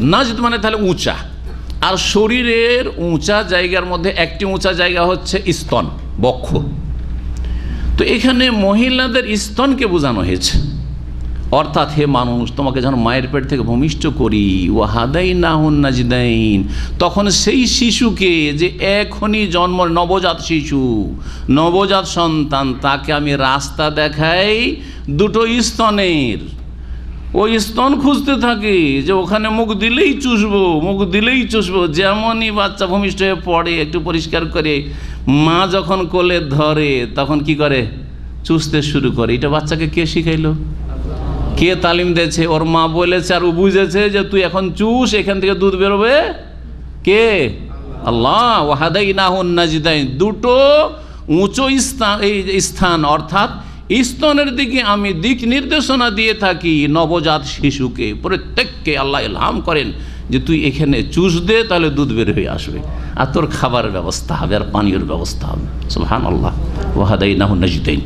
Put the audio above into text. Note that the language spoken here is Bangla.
নাজদ মানে তাহলে উঁচা। আর শরীরের উঁচা জায়গার মধ্যে একটি উঁচা জায়গা হচ্ছে স্তন, বক্ষ। তো এখানে মহিলাদের স্তনকে বোঝানো হয়েছে। অর্থাৎ হে মানুষ, তোমাকে যখন মায়ের পেট থেকে ভূমিষ্ঠ করি। ও হাদাই না হন নাজিদাইন। তখন সেই শিশুকে যে এখনই জন্ম নবজাত শিশু, নবজাত সন্তান, তাকে আমি রাস্তা দেখাই দুটো স্তনের। ওই স্তন খুঁজতে থাকে যে ওখানে মুখ দিলেই চুষবো, মুখ দিলেই চুষবো। যেমনই বাচ্চা ভূমিষ্ঠ হয়ে পড়ে, একটু পরিষ্কার করে, মা যখন কোলে ধরে, তখন কি করে? চুষতে শুরু করে। এটা বাচ্চাকে কে শিখাইলো? কে তালিম দিয়েছে? ওর মা বলেছে আর ও বুঝেছে যে তুই এখন চুষ, এখান থেকে দুধ বেরোবে? কে? আল্লাহ। ওয়াহাদাই না হন নাজিদাইন। দুটো উঁচু স্থান এই স্থান, অর্থাৎ স্তনের দিকে আমি দিক নির্দেশনা দিয়ে থাকি নবজাত শিশুকে। প্রত্যেককে আল্লাহ ইলহাম করেন যে তুই এখানে চুষ দে, তাহলে দুধ বের হয়ে আসবে। আর তোর খাবার ব্যবস্থা হবে, আর পানীয়র ব্যবস্থা হবে। সুহান আল্লাহ ওয়াহাদাই নাহ নাজিদাইন।